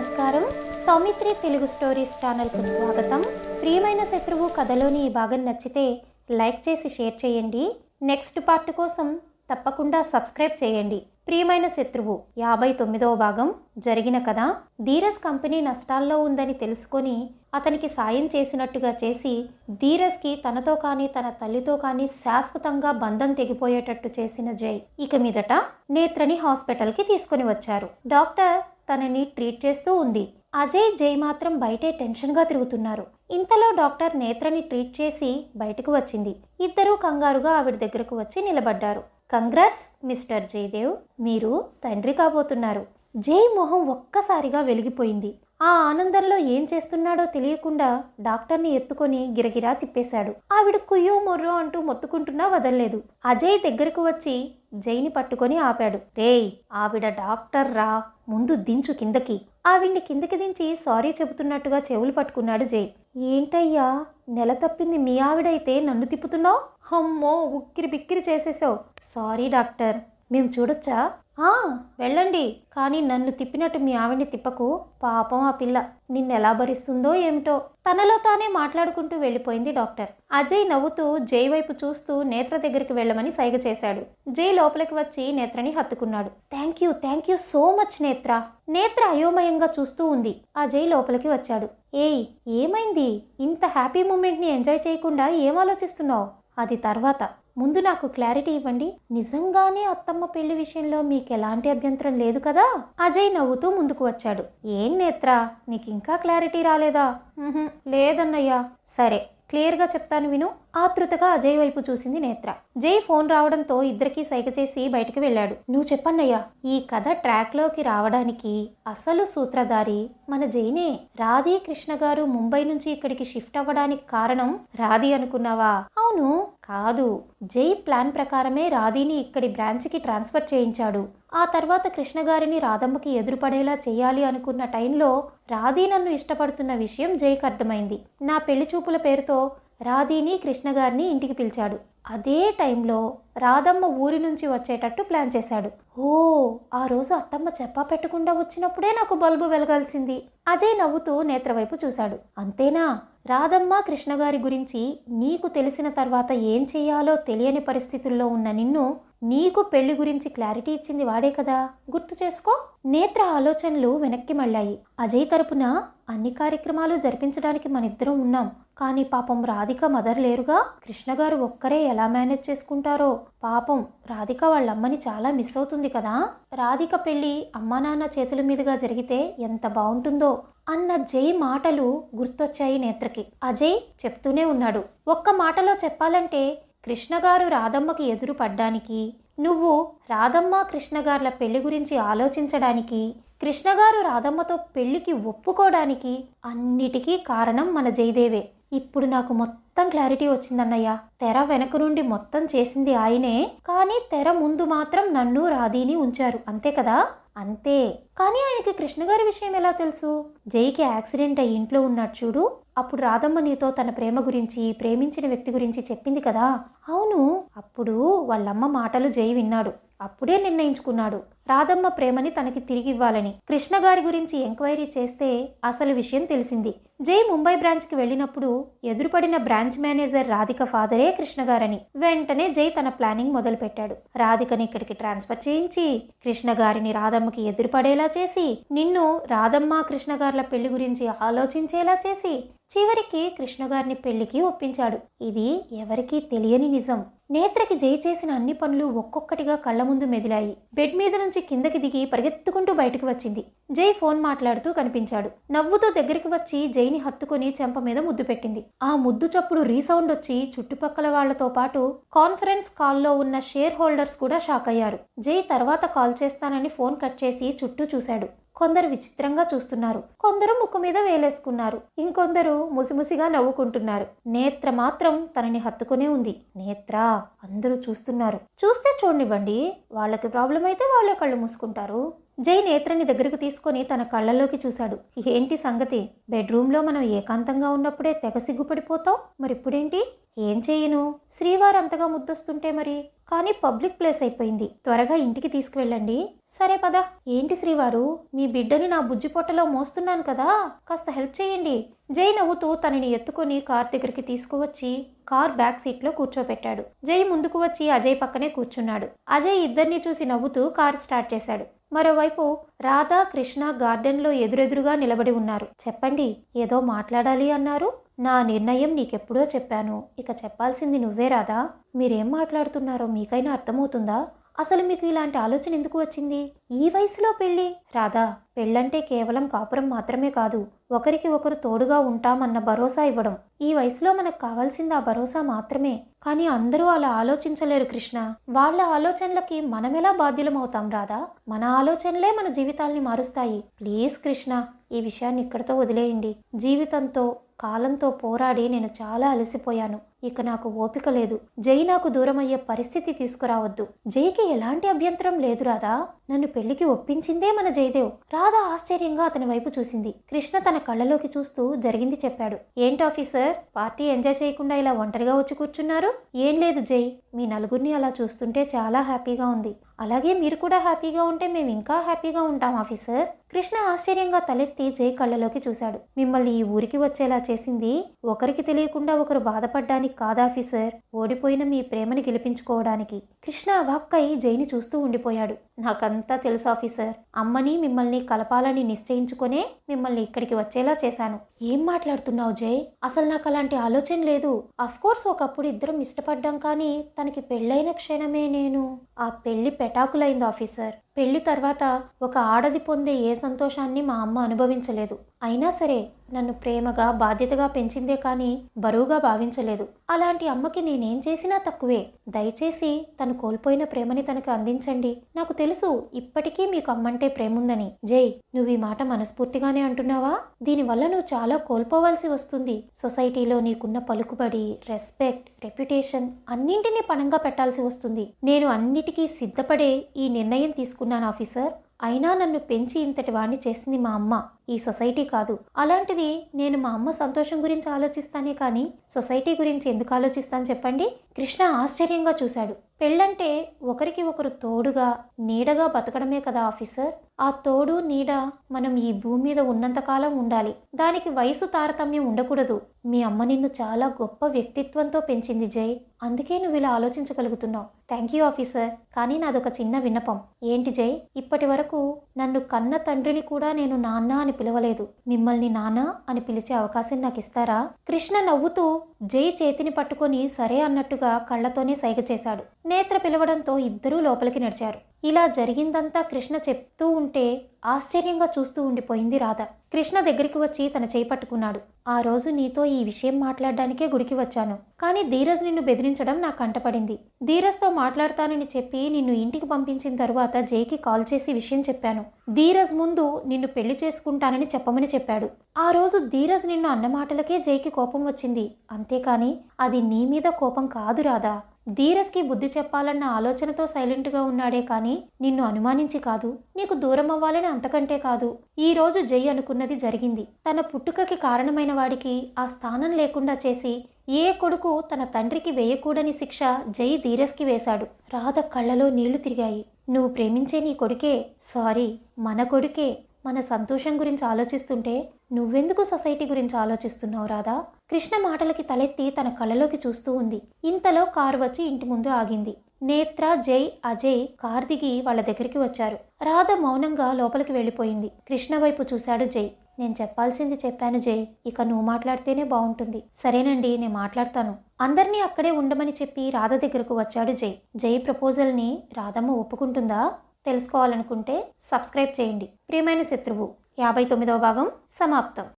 నమస్కారం. సౌమిత్రి తెలుగు స్టోరీస్ ఛానల్కు స్వాగతం. ప్రియమైన శత్రువు కథలోని ఈ భాగం నచ్చితే లైక్ చేసి షేర్ చేయండి. నెక్స్ట్ పార్ట్ కోసం తప్పకుండా సబ్స్క్రైబ్ చేయండి. ప్రియమైన శత్రువు యాభై తొమ్మిదవ భాగం జరిగిన కథ. ధీరస్ కంపెనీ నష్టాల్లో ఉందని తెలుసుకొని అతనికి సాయం చేసినట్టుగా చేసి ధీరస్కి తనతో కానీ తన తల్లితో కానీ శాశ్వతంగా బంధం తెగిపోయేటట్టు చేసిన జై. ఇక మీదట నేత్రని హాస్పిటల్కి తీసుకొని వచ్చారు. డాక్టర్ తనని ట్రీట్ చేస్తూ ఉంది. అజయ్ జై మాత్రం బయటే టెన్షన్గా తిరుగుతున్నారు. ఇంతలో డాక్టర్ నేత్రని ట్రీట్ చేసి బయటకు వచ్చింది. ఇద్దరూ కంగారుగా ఆవిడ దగ్గరకు వచ్చి నిలబడ్డారు. కంగ్రాట్స్ మిస్టర్ జయదేవ్ మీరు తండ్రి కాబోతున్నారు. జై మొహం ఒక్కసారిగా వెలిగిపోయింది. ఆ ఆనందంలో ఏం చేస్తున్నాడో తెలియకుండా డాక్టర్ని ఎత్తుకొని గిరగిరా తిప్పేశాడు. ఆవిడ కుయ్యో మొర్రో అంటూ మొత్తుకుంటున్నా వదల్లేదు. అజయ్ దగ్గరకు వచ్చి జైని పట్టుకొని ఆపాడు. రేయ్ ఆవిడ డాక్టర్ రా. ముందు దించు కిందకి. ఆవిడ్ని కిందకి దించి సారీ చెబుతున్నట్టుగా చెవులు పట్టుకున్నాడు జై. ఏంటయ్యా నెల తప్పింది మీ ఆవిడైతే నన్ను తిప్పుతున్నావు? అమ్మో ఉక్కిరి బిక్కిరి చేసేసావు. సారీ డాక్టర్ మేము చూడొచ్చా? వెళ్ళండి. కానీ నన్ను తిప్పినట్టు మీ ఆవిడ్ని తిప్పకు. పాపం ఆ పిల్ల. నిన్నెలా భరిస్తుందో ఏమిటో. తనలో తానే మాట్లాడుకుంటూ వెళ్ళిపోయింది డాక్టర్. అజయ్ నవ్వుతూ జై వైపు చూస్తూ నేత్ర దగ్గరికి వెళ్ళమని సైగ చేశాడు. జై లోపలికి వచ్చి నేత్రని హత్తుకున్నాడు. Thank you thank you so much Netra. Netra అయోమయంగా చూస్తూ ఉంది. అజయ్ లోపలికి వచ్చాడు. ఏయ్ ఏమైంది? ఇంత హ్యాపీ మూమెంట్ని ఎంజాయ్ చేయకుండా ఏం ఆలోచిస్తున్నావు? అది తర్వాత. ముందు నాకు క్లారిటీ ఇవ్వండి. నిజంగానే అత్తమ్మ పెళ్ళి విషయంలో మీకు ఎలాంటి అభ్యంతరం లేదు కదా? అజయ్ నవ్వుతూ ముందుకు వచ్చాడు. ఏం నేత్ర నీకింకా ఇంకా క్లారిటీ రాలేదా? లేదన్నయ్యా. సరే క్లియర్గా చెప్తాను విను. ఆతృతగా అజయ్ వైపు చూసింది నేత్ర. జై ఫోన్ రావడంతో ఇద్దరికీ సైగ చేసి బయటకు వెళ్ళాడు. నువ్వు చెప్పన్నయ్యా ఈ కథ ట్రాక్లోకి రావడానికి అసలు సూత్రధారి మన జైనే. రాధీ కృష్ణ గారు ముంబై నుంచి ఇక్కడికి షిఫ్ట్ అవ్వడానికి కారణం రాధి అనుకున్నావా? అవును కాదు. జై ప్లాన్ ప్రకారమే రాధీని ఇక్కడి బ్రాంచ్కి ట్రాన్స్ఫర్ చేయించాడు. ఆ తర్వాత కృష్ణ గారిని రాధమ్మకి ఎదురుపడేలా చేయాలి అనుకున్న టైంలో రాధీ నన్ను ఇష్టపడుతున్న విషయం జైకి అర్థమైంది. నా పెళ్ళి చూపుల పేరుతో రాధీని కృష్ణగారిని ఇంటికి పిలిచాడు. అదే టైంలో రాధమ్మ ఊరి నుంచి వచ్చేటట్టు ప్లాన్ చేశాడు. ఓ ఆ రోజు అత్తమ్మ చెప్పా పెట్టకుండా వచ్చినప్పుడే నాకు బల్బు వెలగాల్సింది. అజయ్ నవ్వుతూ నేత్రవైపు చూశాడు. అంతేనా? రాధమ్మ కృష్ణగారి గురించి నీకు తెలిసిన తర్వాత ఏం చేయాలో తెలియని పరిస్థితుల్లో ఉన్న నిన్ను నీకు పెళ్ళి గురించి క్లారిటీ ఇచ్చింది వాడే కదా? గుర్తు చేసుకో. నేత్ర ఆలోచనలు వెనక్కి మళ్ళాయి. అజయ్ తరపున అన్ని కార్యక్రమాలు జరిపించడానికి మనిద్దరం ఉన్నాం. కానీ పాపం రాధిక మదర్ లేరుగా. కృష్ణ గారు ఒక్కరే ఎలా మేనేజ్ చేసుకుంటారో? పాపం రాధిక వాళ్ళ అమ్మని చాలా మిస్ అవుతుంది కదా? రాధిక పెళ్ళి అమ్మా నాన్న చేతుల మీదుగా జరిగితే ఎంత బాగుంటుందో? అన్న జై మాటలు గుర్తొచ్చాయి నేత్రకి. అజయ్ చెప్తూనే ఉన్నాడు. ఒక్క మాటలో చెప్పాలంటే కృష్ణగారు రాధమ్మకి ఎదురు పడ్డానికి నువ్వు రాధమ్మ కృష్ణగార్ల పెళ్ళి గురించి ఆలోచించడానికి కృష్ణగారు రాధమ్మతో పెళ్ళికి ఒప్పుకోవడానికి అన్నిటికీ కారణం మన జయదేవే. ఇప్పుడు నాకు మొత్తం క్లారిటీ వచ్చిందన్నయ్య. తెర వెనక నుండి మొత్తం చేసింది ఆయనే. కానీ తెర ముందు మాత్రం నన్ను రాధీని ఉంచారు. అంతే కదా? అంతే. కానీ ఆయనకి కృష్ణగారి విషయం ఎలా తెలుసు? జైకి యాక్సిడెంట్ అయ్యి ఇంట్లో ఉన్నాడు చూడు. అప్పుడు రాధమ్మ నీతో తన ప్రేమ గురించి ప్రేమించిన వ్యక్తి గురించి చెప్పింది కదా. అవును. అప్పుడు వాళ్ళమ్మ మాటలు జై విన్నాడు. అప్పుడే నిర్ణయించుకున్నాడు. రాధమ్మ ప్రేమని తనకి తిరిగి ఇవ్వాలని కృష్ణ గారి గురించి ఎంక్వైరీ చేస్తే అసలు విషయం తెలిసింది. జై ముంబై బ్రాంచ్కి వెళ్ళినప్పుడు ఎదురుపడిన బ్రాంచ్ మేనేజర్ రాధిక ఫాదరే కృష్ణ గారని. వెంటనే జై తన ప్లానింగ్ మొదలుపెట్టాడు. రాధికని ఇక్కడికి ట్రాన్స్ఫర్ చేయించి కృష్ణ గారిని రాధమ్మకి ఎదురుపడేలా చేసి నిన్ను రాధమ్మ కృష్ణ గారుల పెళ్ళి గురించి ఆలోచించేలా చేసి చివరికి కృష్ణగారిని పెళ్ళికి ఒప్పించాడు. ఇది ఎవరికీ తెలియని నిజం. నేత్రకి జై చేసిన అన్ని పనులు ఒక్కొక్కటిగా కళ్ళ ముందు మెదిలాయి. బెడ్ మీద నుంచి కిందకి దిగి పరిగెత్తుకుంటూ బయటకు వచ్చింది. జై ఫోన్ మాట్లాడుతూ కనిపించాడు. నవ్వుతో దగ్గరికి వచ్చి జైని హత్తుకుని చెంప మీద ముద్దు పెట్టింది. ఆ ముద్దు చప్పుడు రీసౌండ్ వచ్చి చుట్టుపక్కల వాళ్ళతో పాటు కాన్ఫరెన్స్ కాల్లో ఉన్న షేర్ హోల్డర్స్ కూడా షాక్ అయ్యారు. జై తర్వాత కాల్ చేస్తానని ఫోన్ కట్ చేసి చుట్టూ చూశాడు. కొందరు విచిత్రంగా చూస్తున్నారు. కొందరు ముక్కు మీద వేలేసుకున్నారు. ఇంకొందరు ముసిముసిగా నవ్వుకుంటున్నారు. నేత్ర మాత్రం తనని హత్తుకునే ఉంది. నేత్ర అందరూ చూస్తున్నారు. చూస్తే చూడనివ్వండి వాళ్ళకి ప్రాబ్లం అయితే వాళ్ళే కళ్ళు మూసుకుంటారు. జై నేత్రని దగ్గరకు తీసుకొని తన కళ్ళల్లోకి చూశాడు. ఏంటి సంగతి? బెడ్రూమ్లో మనం ఏకాంతంగా ఉన్నప్పుడే తెగ సిగ్గుపడిపోతావు మరి ఇప్పుడేంటి ఏం చేయను? శ్రీవారు అంతగా ముద్దొస్తుంటే మరి? కానీ పబ్లిక్ ప్లేస్ అయిపోయింది. త్వరగా ఇంటికి తీసుకువెళ్ళండి. సరే పద. ఏంటి శ్రీవారు? మీ బిడ్డని నా బుజ్జి పొట్టలో మోస్తున్నాను కదా? కాస్త హెల్ప్ చేయండి. జై నవ్వుతూ తనని ఎత్తుకొని కార్ దగ్గరికి తీసుకువచ్చి కార్ బ్యాక్ సీట్లో కూర్చోపెట్టాడు. జై ముందుకు వచ్చి అజయ్ పక్కనే కూర్చున్నాడు. అజయ్ ఇద్దరిని చూసి నవ్వుతూ కార్ స్టార్ట్ చేశాడు. మరోవైపు రాధా కృష్ణ గార్డెన్లో ఎదురెదురుగా నిలబడి ఉన్నారు. చెప్పండి ఏదో మాట్లాడాలి అన్నారు? నా నిర్ణయం నీకెప్పుడో చెప్పాను. ఇక చెప్పాల్సింది నువ్వే రాదా మీరేం మాట్లాడుతున్నారో మీకైనా అర్థమవుతుందా? అసలు మీకు ఇలాంటి ఆలోచన ఎందుకు వచ్చింది? ఈ వయసులో పెళ్ళి? రాధా పెళ్ళంటే కేవలం కాపురం మాత్రమే కాదు. ఒకరికి ఒకరు తోడుగా ఉంటామన్న భరోసా ఇవ్వడం. ఈ వయసులో మనకు కావాల్సింది ఆ భరోసా మాత్రమే. కానీ అందరూ అలా ఆలోచించలేరు కృష్ణ. వాళ్ళ ఆలోచనలకి మనమెలా ఎలా అవుతాం రాధా? మన ఆలోచనలే మన జీవితాల్ని మారుస్తాయి. ప్లీజ్ కృష్ణ ఈ విషయాన్ని ఇక్కడితో వదిలేయండి. జీవితంతో కాలంతో పోరాడి నేను చాలా అలసిపోయాను. ఇక నాకు ఓపిక లేదు. జై నాకు దూరమయ్యే పరిస్థితి తీసుకురావద్దు. జైకి ఎలాంటి అభ్యంతరం లేదు రాధా. నన్ను పెళ్ళికి ఒప్పించిందే మన జయదేవ్. రాధా ఆశ్చర్యంగా అతని వైపు చూసింది. కృష్ణ తన కళ్ళలోకి చూస్తూ జరిగింది చెప్పాడు. ఏంటి ఆఫీసర్? పార్టీ ఎంజాయ్ చేయకుండా ఇలా ఒంటరిగా వచ్చి కూర్చున్నారు? ఏం లేదు జై. మీ నలుగురిని అలా చూస్తుంటే చాలా హ్యాపీగా ఉంది. అలాగే మీరు కూడా హ్యాపీగా ఉంటే మేము ఇంకా హ్యాపీగా ఉంటాం ఆఫీసర్. కృష్ణ ఆశ్చర్యంగా తలెత్తి జై కళ్ళలోకి చూశాడు. మిమ్మల్ని ఈ ఊరికి వచ్చేలా చేసింది? ఒకరికి తెలియకుండా ఒకరు బాధపడ్డానికి కాదాఫీసర్ ఓడిపోయిన మీ ప్రేమని గెలిపించుకోవడానికి. కృష్ణ వాక్కై జైని చూస్తూ ఉండిపోయాడు. నాకంతా తెలుసు ఆఫీసర్. అమ్మని మిమ్మల్ని కలపాలని నిశ్చయించుకునే మిమ్మల్ని ఇక్కడికి వచ్చేలా చేశాను. ఏం మాట్లాడుతున్నావు జై? అసలు నాకు అలాంటి ఆలోచన లేదు. కోర్స్ ఒకప్పుడు ఇద్దరం ఇష్టపడ్డాం కానీ తనకి పెళ్ళైన క్షణమే నేను. ఆ పెళ్ళి పెటాకులైంది ఆఫీసర్. పెళ్ళి తర్వాత ఒక ఆడది పొందే ఏ సంతోషాన్ని మా అమ్మ అనుభవించలేదు. అయినా సరే నన్ను ప్రేమగా బాధ్యతగా పెంచిందే కానీ బరువుగా భావించలేదు. అలాంటి అమ్మకి నేనేం చేసినా తక్కువే. దయచేసి తను కోల్పోయిన ప్రేమని తనకు అందించండి. నాకు తెలుసు ఇప్పటికీ మీకు అమ్మంటే ప్రేముందని. జై నువ్వు ఈ మాట మనస్ఫూర్తిగానే అంటున్నావా? దీనివల్ల నువ్వు చాలా కోల్పోవాల్సి వస్తుంది. సొసైటీలో నీకున్న పలుకుబడి రెస్పెక్ట్ రెప్యుటేషన్ అన్నింటినీ పణంగా పెట్టాల్సి వస్తుంది. నేను అన్నిటికీ సిద్ధపడే ఈ నిర్ణయం తీసుకున్నాను ఆఫీసర్. అయినా నన్ను పెంచి ఇంతటి వాణ్ణి చేసింది మా అమ్మ. ఈ సొసైటీ కాదు. అలాంటిది నేను మా అమ్మ సంతోషం గురించి ఆలోచిస్తానే కానీ సొసైటీ గురించి ఎందుకు ఆలోచిస్తాను చెప్పండి? కృష్ణ ఆశ్చర్యంగా చూశాడు. పెళ్ళంటే ఒకరికి ఒకరు తోడుగా నీడగా బతకడమే కదా ఆఫీసర్? ఆ తోడు నీడ మనం ఈ భూమి మీద ఉన్నంతకాలం ఉండాలి. దానికి వయసు తారతమ్యం ఉండకూడదు. మీ అమ్మ నిన్ను చాలా గొప్ప వ్యక్తిత్వంతో పెంచింది జై. అందుకే నువ్వు ఇలా ఆలోచించగలుగుతున్నావు. Thank you officer. కానీ నాదొక చిన్న విన్నపం. ఏంటి జై? ఇప్పటి వరకు నన్ను కన్న తండ్రిని కూడా నేను నాన్న అని పిలవలేదు. మిమ్మల్ని నాన్న అని పిలిచే అవకాశం నాకు ఇస్తారా కృష్ణ నవ్వుతూ జై చేతిని పట్టుకొని సరే అన్నట్టుగా కళ్ళతోనే సైగ చేశాడు. నేత్ర పిలవడంతో ఇద్దరూ లోపలికి నడిచారు. ఇలా జరిగిందంతా కృష్ణ చెప్తూ ఉంటే ఆశ్చర్యంగా చూస్తూ ఉండిపోయింది రాధ. కృష్ణ దగ్గరికి వచ్చి తన చేయి పట్టుకున్నాడు. ఆ రోజు నీతో ఈ విషయం మాట్లాడడానికే గుడికి వచ్చాను. కానీ ధీరజ్ నిన్ను బెదిరించడం నాకు కంటపడింది. ధీరజ్తో మాట్లాడతానని చెప్పి నిన్ను ఇంటికి పంపించిన తరువాత జైకి కాల్ చేసి విషయం చెప్పాను. ధీరజ్ ముందు నిన్ను పెళ్ళి చేసుకుంటానని చెప్పమని చెప్పాడు. ఆ రోజు ధీరజ్ నిన్ను అన్న మాటలకే జైకి కోపం వచ్చింది. అంతేకాని అది నీ మీద కోపం కాదు రాదా ధీరస్కి బుద్ధి చెప్పాలన్న ఆలోచనతో సైలెంట్గా ఉన్నాడే కానీ నిన్ను అనుమానించి కాదు. నీకు దూరం అవ్వాలని అంతకంటే కాదు. ఈ రోజు జై అనుకున్నది జరిగింది. తన పుట్టుకకి కారణమైన వాడికి ఆ స్థానం లేకుండా చేసి ఏ కొడుకు తన తండ్రికి వేయకూడని శిక్ష జై ధీరస్కి వేశాడు. రాధ కళ్ళలో నీళ్ళు తిరిగాయి. నువ్వు ప్రేమించే నీ కొడుకే సారీ మన కొడుకే మన సంతోషం గురించి ఆలోచిస్తుంటే నువ్వెందుకు సొసైటీ గురించి ఆలోచిస్తున్నావు రాధా? కృష్ణ మాటలకి తలెత్తి తన కళ్ళలోకి చూస్తూ ఉంది. ఇంతలో కారు వచ్చి ఇంటి ముందు ఆగింది. నేత్ర జై అజయ్ కార్ దిగి వాళ్ళ దగ్గరికి వచ్చారు. రాధ మౌనంగా లోపలికి వెళ్ళిపోయింది. కృష్ణ వైపు చూశాడు జై నేను చెప్పాల్సింది చెప్పాను జై ఇక నువ్వు మాట్లాడితేనే బాగుంటుంది సరేనండి నేను మాట్లాడతాను. అందరినీ అక్కడే ఉండమని చెప్పి రాధ దగ్గరకు వచ్చాడు జై జై ప్రపోజల్ని రాధమ్మ ఒప్పుకుంటుందా? తెలుసుకోవాలనుకుంటే సబ్స్క్రైబ్ చేయండి. ప్రియమైన శత్రువు యాభై తొమ్మిదవ భాగం సమాప్తం.